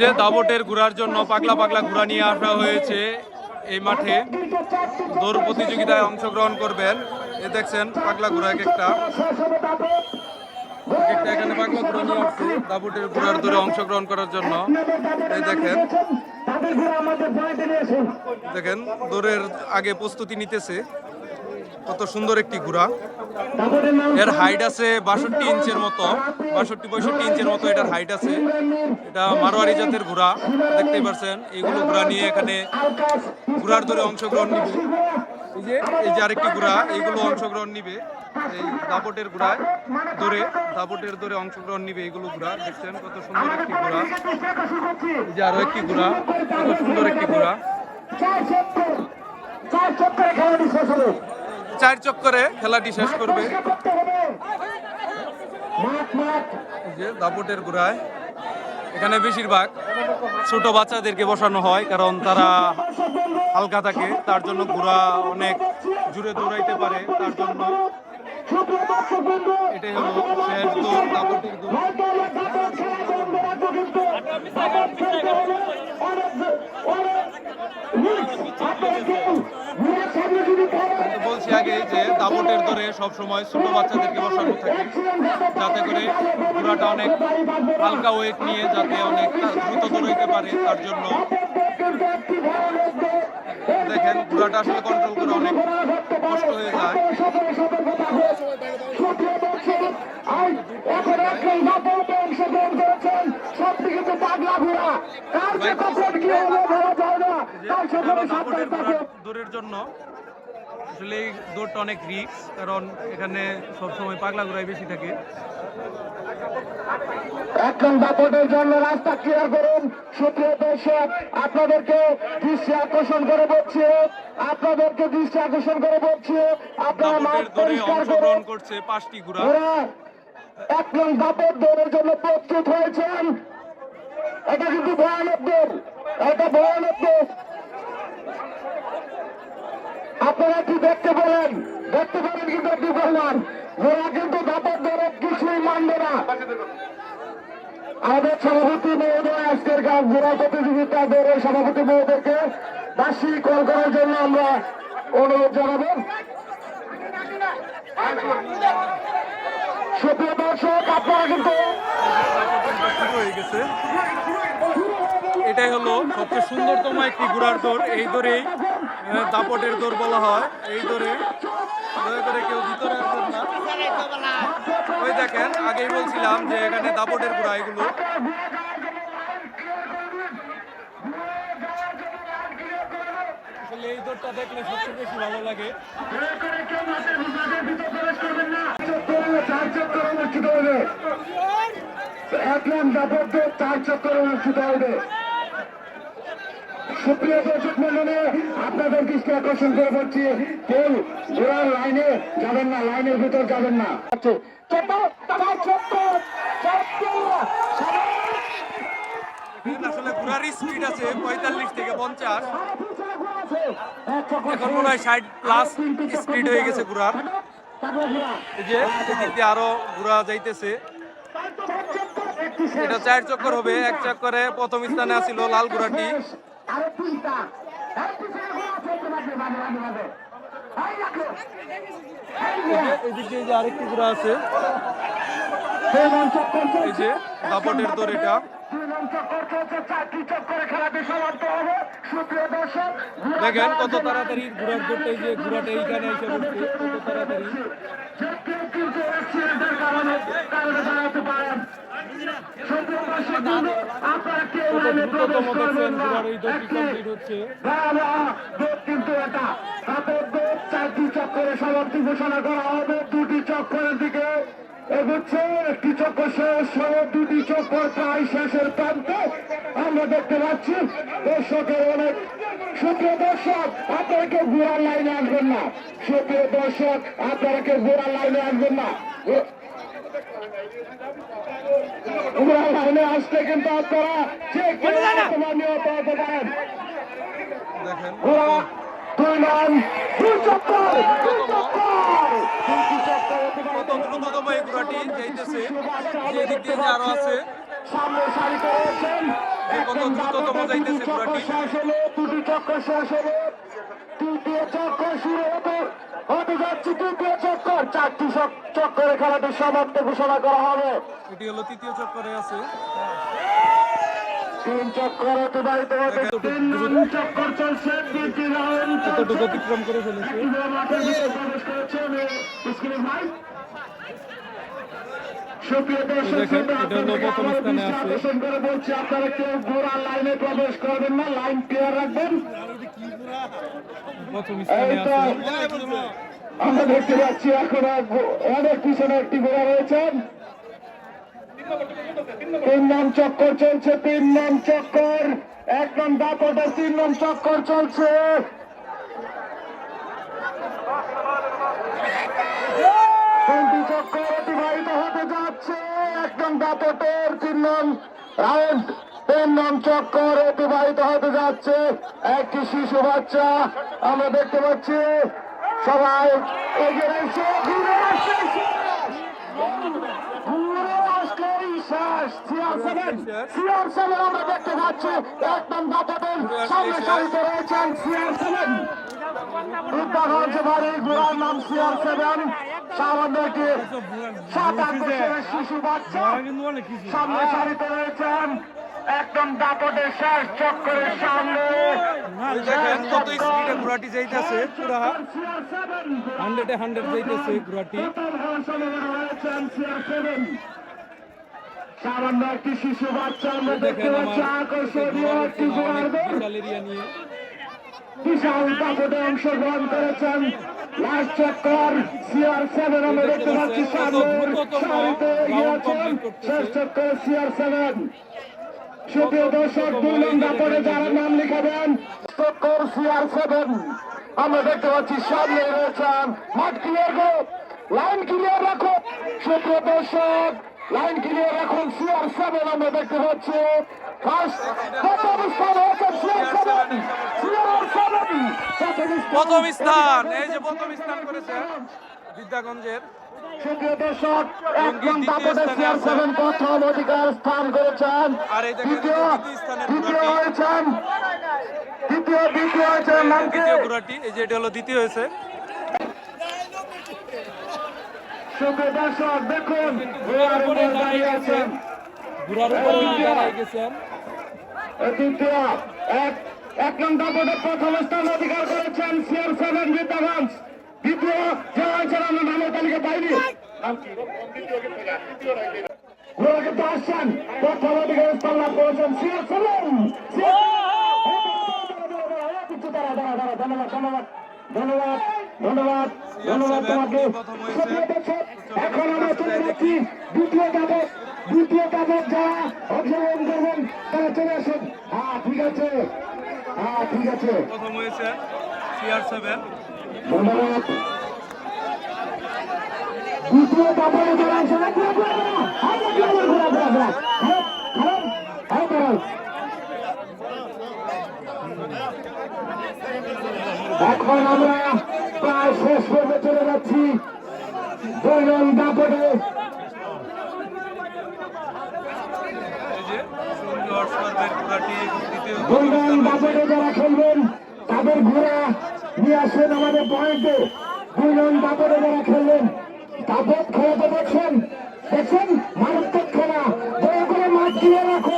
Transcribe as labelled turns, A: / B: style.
A: যে দাবটের ঘোরার জন্য পাগলা পাগলা ঘোরা নিয়ে আসা হয়েছে এই মাঠে। দৌড় প্রতিযোগিতায় অংশগ্রহণ করবেন। এ দেখছেন পাগলা ঘোরা এক একটা। এখানে পাগলা ঘোরা নিয়ে আসছে। দাবটের ঘোরার দৌড়ে অংশগ্রহণ করার জন্য। এই দেখেন। দেখেন, দৌড়ের আগে প্রস্তুতি নিতেছে। কত সুন্দর একটি ঘোড়া। এর হাইট আছে বাষট্টি ইঞ্চের মতো, বাষট্টি, পঁয়ষট্টি ইঞ্চের মতো এটার হাইট আছে। এটা মারোয়ারি জাতের ঘোড়া, দেখতেই পারছেন। এইগুলো ঘোড়া নিয়ে এখানে ঘোড়ার দৌড়ে অংশগ্রহণ নিবে। এই যে এই যে আরেকটি ঘোড়া এইগুলো অংশগ্রহণ নিবে। এই দাপটের ঘোড়ায় দৌড়ে দাপটের দৌড়ে অংশগ্রহণ নিবে এইগুলো ঘোড়া। দেখছেন কত সুন্দর একটি ঘোড়া। এই যে আরও একটি ঘোড়া, কত সুন্দর একটি ঘোড়া। চার চক্করে খেলাটি শেষ করবে। এই যে দাপটের ঘোড়ায় এখানে বেশিরভাগ ছোট বাচ্চাদেরকে বসানো হয় কারণ তারা হালকা থাকে তার জন্য ঘোড়া অনেক জুড়ে দৌড়াইতে পারে তার জন্য এটাই হলো শেষ দৌড় দাপটের দৌড়। তো আগে যে দাপটের দরে সব সময় ছোট বাচ্চাদেরকে বসানো থাকে যাতে করে ঘোড়াটা অনেক হালকা ওয়েট নিয়ে যাতে অনেক দ্রুত দৌড়াইতে পারে তার জন্য দেখেন ঘোড়াটা আসলে কন্ট্রোল করে অনেক কষ্ট হয়ে যায়। দূরের জন্য আসলে এই দৌড়টা অনেক রিস্ক কারণ এখানে সবসময় পাগলা ঘোড়াই বেশি থাকে।
B: এখন দাপটের জন্য রাস্তা ক্লিয়ার করুন। সুপ্রিয় দর্শক আপনাদেরকে দৃষ্টি আকর্ষণ করে বলছি আপনাদেরকে দৃষ্টি আকর্ষণ করে বলছি আপনারা মাঠ পরিষ্কার করুন।
A: করছে পাঁচটি ঘোড়া
B: এক নং দাপট দৌড়ের জন্য প্রস্তুত হয়েছেন। এটা কিন্তু ভয়ানক দৌড় এটা ভয়ানক দৌড়। আপনারা কি দেখতে পেলেন? দেখতে পেলেন কিন্তু একটি বললাম ওরা কিন্তু দাপট দৌড়ে কিছুই মানবে না। আমাদের সভাপতি মহোদয়, আজকের গাছ ঘোড়া প্রতিযোগিতা দৌড়ের সভাপতি মহোদয়কে বাসি কল করার জন্য আমরা অনুরোধ জানাব। সুপ্রিয় দর্শক, আপনারা কিন্তু
A: হয়ে গেছে এটাই হলো সবচেয়ে সুন্দরতম একটি ঘোড়ার দৌড়। এই দৌড়েই দাপটের দৌড় বলা হয়। এই দৌড়ে করে কেউ ভিতরে ওই দেখেন, আগেই বলছিলাম যে এখানে দাপটের ঘোড়া এগুলো। এই দৌড়টা দেখলে সবচেয়ে বেশি ভালো লাগে।
B: এক লাখ দাপট চার অনুষ্ঠিত হবে। সুপ্রিয় দর্শক মন্ডলী আপনাদের দৃষ্টি আকর্ষণ করে বলছি কেউ ঘোড়ার লাইনে যাবেন না লাইনের ভিতর যাবেন না।
A: আসলে ঘোড়ার স্পিড আছে পঁয়তাল্লিশ থেকে পঞ্চাশ। এখন মনে হয় ষাট প্লাস স্পিড হয়ে গেছে ঘোড়ার। এই যে এদিক দিয়ে আরও ঘোড়া যাইতেছে। এটা চার চক্কর হবে এক চক্করে প্রথম স্থানে আছিল লাল ঘোড়াটি। এদিক দিয়ে যে আরেকটি ঘোড়া আছে। এই যে দাপটের এটা দেখেন কত তাড়াতাড়ি ঘোড়ার এই যে ঘোড়াটা এইখানে এসে কত তাড়াতাড়ি। দ্রুততম দেখছেন ঘোড়ার এই দৌড়টি কমপ্লিট হচ্ছে।
B: কিন্তু এটা চারটি চক্করে সমাপ্তি ঘোষণা করা হবে। দুটি চক্করের দিকে এগুচ্ছে। একটি চক্কর শেষ সহ দুটি চক্কর প্রায় শেষের প্রান্তে আমরা দেখতে পাচ্ছি দর্শকের অনেক সুপ্রিয় দর্শক আপনারা কেউ ঘোড়ার লাইনে আসবেন না। সুপ্রিয় দর্শক আপনারা কেউ ঘোড়ার লাইনে আসবেন না। ঘোড়ার লাইনে আসলে কিন্তু আপনারা যে কেউ বর্তমান পারেন
A: দেখেন।
B: দুই লাইন দুই চক্কর দুই চক্কর। দুইটি চক্কর অতিক্রম
A: কত দ্রুততম এই ঘোড়াটি যাইতেছে যে দিক দিয়ে আরও আছে।
B: সামনে সারিতে রয়েছেন।
A: কত দ্রুততম যাইতেছে ঘোড়াটি
B: শেষ হলো দুটি চক্কর শেষ হলো। চক্কর শুরু হতে হতে যাচ্ছে তৃতীয় চক্কর চারটি চক্করে খেলাটি সমাপ্ত ঘোষণা করা হবে
A: এটি হলো তৃতীয় চক্করে আছে।
B: তিন চক্কর অতিবাহিত হতে তিন
A: দ্রুত।
B: চক্কর চলছে তিনটি রাউন্ড
A: এতটুকু অতিক্রম করে ফেলেছে।
B: প্রবেশ করেছেন স্ক্রিন ভাই
A: দেখেন, এটা আছে।
B: আপনারা কেউ ঘোড়ার লাইনে প্রবেশ করবেন না লাইন ক্লিয়ার রাখবেন।
A: প্রথম স্থানে আছে।
B: আমরা দেখতে পাচ্ছি এখন অনেক পিছনে একটি ঘোড়া রয়েছেন তিন নাম চক্কর চলছে তিন নাম চক্কর। এক নাম দাপটে তিন নাম চক্কর চলছে। চক্কর যাচ্ছে তিন রাউন্ড তিন চক্কর অতিবাহিত হতে যাচ্ছে একটি শিশু বাচ্চা আমরা দেখতে পাচ্ছি সবাই এগিয়ে সিআর সেভেন সিআর সেভেন আমরা দেখতে পাচ্ছি একদম দাপটের সামনে সারিতে রয়েছেন নাম সিআর সেভেন সামান্য একটি সাত আট বছরের শিশু বাচ্চা। সামনে সারিতে রয়েছেন একদম দাপটের শেষ চক্করের সামনে।
A: দেখেন কত স্পিডে ঘোড়াটি যাইতেছে পুরা হান্ড্রেডে হান্ড্রেড যাইতেছে ঘোড়াটি।
B: সামান্য একটি শিশু বাচ্চা আমরা দেখতে পাচ্ছি আকর্ষণীয় একটি ঘোড়ার
A: বিশাল
B: দাপটে অংশগ্রহণ করেছেন লাস্ট চক্কর সিআর সেভেন আমরা দেখতে পাচ্ছি সামনের সারিতে এগিয়ে আছেন। শেষ চক্কর সিআর সেভেন সুপ্রিয় দর্শক দুই নং দাপটে যারা নাম লিখাবেন চক্কর সিআর সেভেন আমরা দেখতে পাচ্ছি সামনে রয়েছেন মাঠ ক্লিয়ার গো লাইন ক্লিয়ার রাখো সুপ্রিয় দর্শক লাইন ক্লিয়ার রাখুন সিআর সেভেন আমরা দেখতে পাচ্ছি। প্রথম স্থান
A: এই যে প্রথম স্থান করেছে বিদ্যাগঞ্জের।
B: অধিকার স্থান করেছেন
A: আর এই দেখেন,
B: দ্বিতীয়
A: দ্বিতীয়।
B: হয়েছেন দ্বিতীয় দ্বিতীয় হয়েছেন নামকে
A: দ্বিতীয় ঘোড়াটি এই যে এটা হলো দ্বিতীয় হয়েছে।
B: দেখুন
A: ঘোড়ার উপরে
B: দাঁড়িয়ে আছেন।
A: ঘোড়ার উপরে দাঁড়ায় গেছেন।
B: দ্বিতীয় এক প্রথম স্থান অধিকার করেছেন সিআর সেভেন বিদ্যাগঞ্জ দ্বিতীয় যে হয়েছেন আমরা নামের তালিকা পাইনি। ঘোড়া কিন্তু আসছেন। প্রথম অধিকার স্থান লাভ করেছেন সিআর সেভেন ধন্যবাদ। ধন্যবাদ ধন্যবাদ ধন্যবাদ ধন্যবাদ তোমাকে এখন আমরা চলে যাচ্ছি দ্বিতীয় দাবক দ্বিতীয় দাবক যারা অংশগ্রহণ করবেন তারা চলে আসুন হ্যাঁ ঠিক আছে হ্যাঁ ঠিক আছে
A: প্রথম হয়েছে সিআর সেভেন
B: দ্বিতীয় যারা খারাপ এখন আমরা প্রায় শেষ পর্বে চলে যাচ্ছি। দুই নং দাপটে
A: সুন্দর সর্বের ঘোড়াটি হয়েছে।
B: দাপটে যারা খেলবেন তাদের ঘোড়া নিয়ে আসেন আমাদের পয়েন্টে দুই নং দাপটে যারা খেলবেন দাপট খেলা তো দেখছেন দেখছেন মারাত্মক খেলা। দয়া করে মাঠ দিয়ে রাখুন।